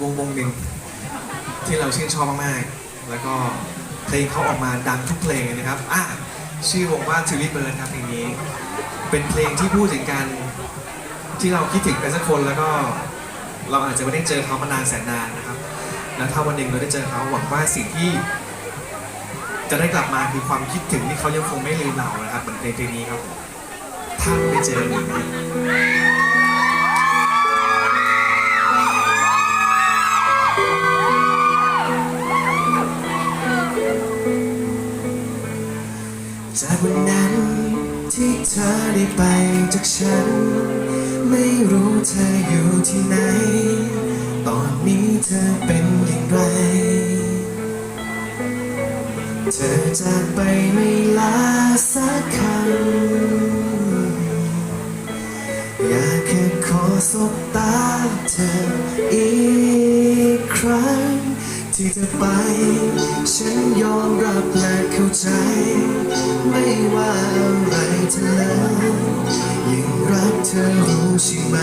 วงวงหนึ่งที่เราชื่นชอบมากๆ แล้วก็เพลงเขาออกมาดังทุกเพลงนะครับอะชื่อวงว่า t u l i p Bird ครับเพลงนี้ เป็นเพลงที่พูดถึงการที่เราคิดถึงกันสักคนแล้วก็เราอาจจะไม่ได้เจอเขามานานแสนนานนะครับ แล้วถ้าวันหนึ่งเราได้เจอเขาหวังว่าสิ่งที่ จะได้กลับมาคือความคิดถึงที่เขายังคงไม่ลืมเรานะครับเหมือนเพลงเพลงนี้ครับถ้าไม่เจอ ได้ไปจากฉัน ไม่รู้เธออยู่ที่ไหน ตอนนี้เธอเป็นอย่างไร เธอจากไปไม่ลาสักคำอยากแค่ขอสบตาเธออีกครั้ง ที่เธอไป ฉันยอมรับและเข้าใจ ไม่ว่าอะไรเธอยังรักเธอรู้ใช่ไหม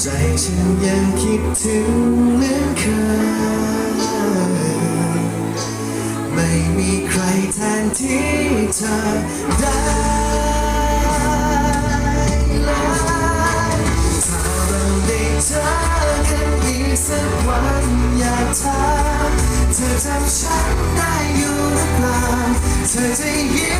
ใจฉันยังคิดถึงเหมือนเคย ไม่มีใครแทนที่เธอได้ถ้าเราได้เจอกันอีกสักวันอยากถาม ธอจำฉันได้อยู่หรือเปล่า เธอจะยิ้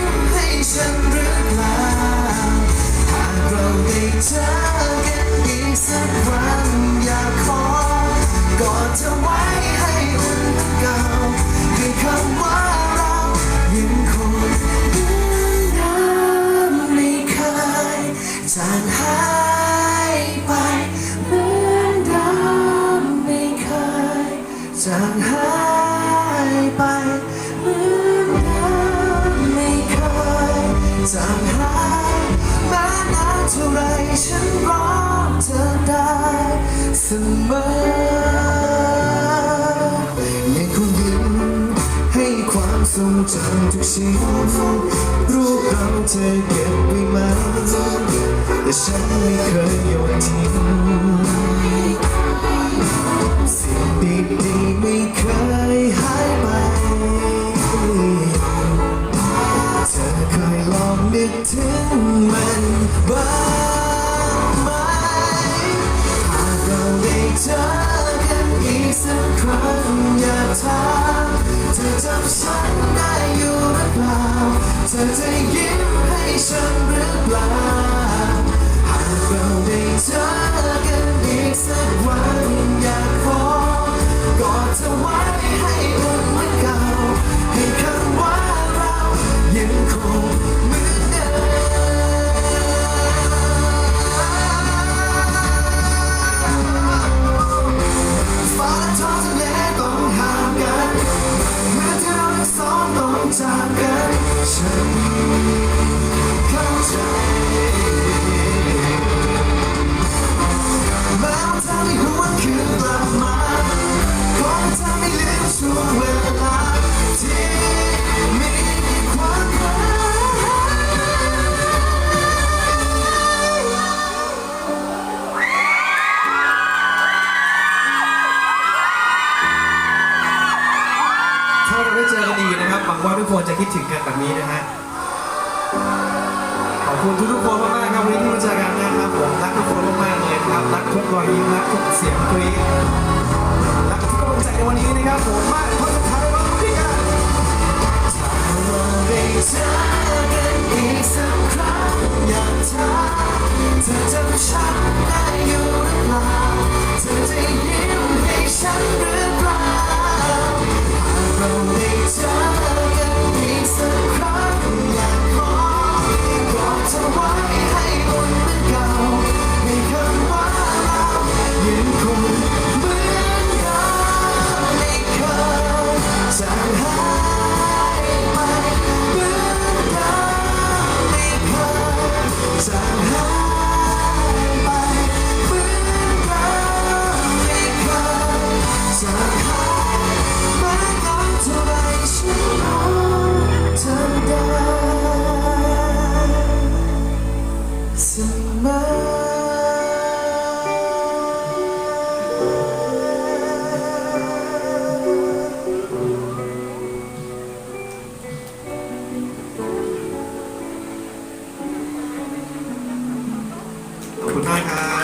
มอยังคงยิ้มให้ความทรงจำทุกชิ้นรูปเราเธอเก็บไว้ไหมแต่ฉันไม่เคยโยนทิ้งสิ่งดีๆไม่เคยหายไปเธอเคยลองนึกถึงมันบ้าง ฉัน ว่าทุกคนจะคิดถึงกันแบบนี้นะฮะ ขอบคุณทุกๆคนมากๆครับวันนี้ที่มาเจอกันนะครับผมรักทุกคนมากๆเลยครับรักทุกรอยยิ้มรักทุกเสียงกรี๊ดรักทุกกำลังใจในวันนี้นะครับผมมากเพราะสุดท้ายเราพี่กัน night.